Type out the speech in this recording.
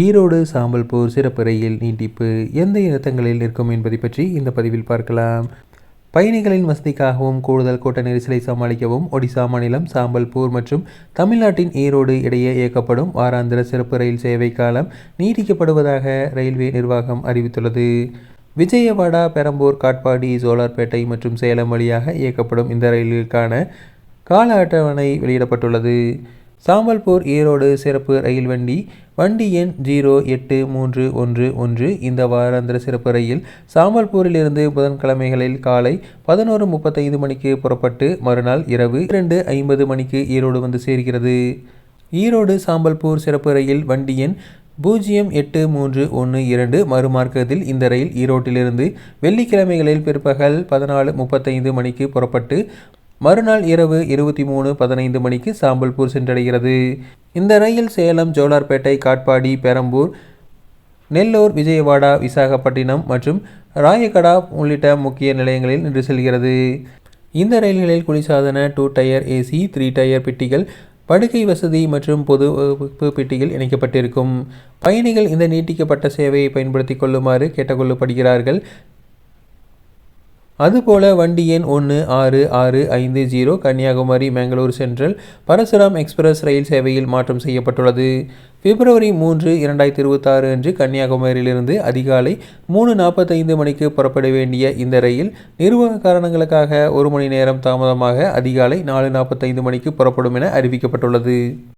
ஈரோடு சாம்பல்பூர் சிறப்பு ரயில் நீட்டிப்பு எந்த இடத்தங்களில் இருக்கும் என்பதை பற்றி இந்த பதிவில் பார்க்கலாம். பயணிகளின் வசதிக்காகவும் கூடுதல் கூட்ட நெரிசலை சமாளிக்கவும் ஒடிசா மாநிலம் சாம்பல்பூர் மற்றும் தமிழ்நாட்டின் ஈரோடு இடையே இயக்கப்படும் வாராந்திர சிறப்பு ரயில் சேவை காலம் நீட்டிக்கப்படுவதாக ரயில்வே நிர்வாகம் அறிவித்துள்ளது. விஜயவாடா பெரம்பூர் காட்பாடி சோலார்பேட்டை மற்றும் சேலம் வழியாக இயக்கப்படும் இந்த ரயிலுக்கான கால அட்டவணை வெளியிடப்பட்டுள்ளது. சாம்பல்பூர் ஈரோடு சிறப்பு ரயில் வண்டி வண்டி எண் ஜீரோ எட்டு மூன்று ஒன்று ஒன்று. இந்த வாராந்திர சிறப்பு ரயில் சாம்பல்பூரிலிருந்து புதன்கிழமைகளில் காலை பதினோரு முப்பத்தைந்து மணிக்கு புறப்பட்டு மறுநாள் இரவு இரண்டு ஐம்பது மணிக்கு ஈரோடு வந்து சேர்கிறது. ஈரோடு சாம்பல்பூர் சிறப்பு ரயில் வண்டி எண் பூஜ்ஜியம் எட்டு மூன்று ஒன்று இரண்டு. மறுமார்க்கத்தில் இந்த ரயில் ஈரோட்டிலிருந்து வெள்ளிக்கிழமைகளில் பிற்பகல் பதினாலு முப்பத்தைந்து மணிக்கு புறப்பட்டு மறுநாள் இரவு இருபத்தி மூணு பதினைந்து மணிக்கு சாம்பல்பூர் சென்றடைகிறது. இந்த ரயில் சேலம் ஜோலார்பேட்டை காட்பாடி பெரம்பூர் நெல்லூர் விஜயவாடா விசாகப்பட்டினம் மற்றும் ராயகடா உள்ளிட்ட முக்கிய நிலையங்களில் நின்று செல்கிறது. இந்த ரயில்களில் குளிர்சாதன two tier AC three tier பெட்டிகள் படுக்கை வசதி மற்றும் பொது வகுப்பு பெட்டிகள் இணைக்கப்பட்டிருக்கும். பயணிகள் இந்த நீட்டிக்கப்பட்ட சேவையை பயன்படுத்தி கொள்ளுமாறு கேட்டுக்கொள்ளப்படுகிறார்கள். அதுபோல வண்டி எண் ஒன்று ஆறு ஆறு ஐந்து zero Kanyakumari Bangalore central Parasuram express ரயில் சேவையில் மாற்றம் செய்யப்பட்டுள்ளது. பிப்ரவரி மூன்று இரண்டாயிரத்தி இருபத்தாறு அன்று கன்னியாகுமரியிலிருந்து அதிகாலை மூணு நாற்பத்தைந்து மணிக்கு புறப்பட வேண்டிய இந்த ரயில் நிர்வாக காரணங்களுக்காக ஒரு மணி நேரம் தாமதமாக அதிகாலை நாலு நாற்பத்தைந்து மணிக்கு புறப்படும் என அறிவிக்கப்பட்டுள்ளது.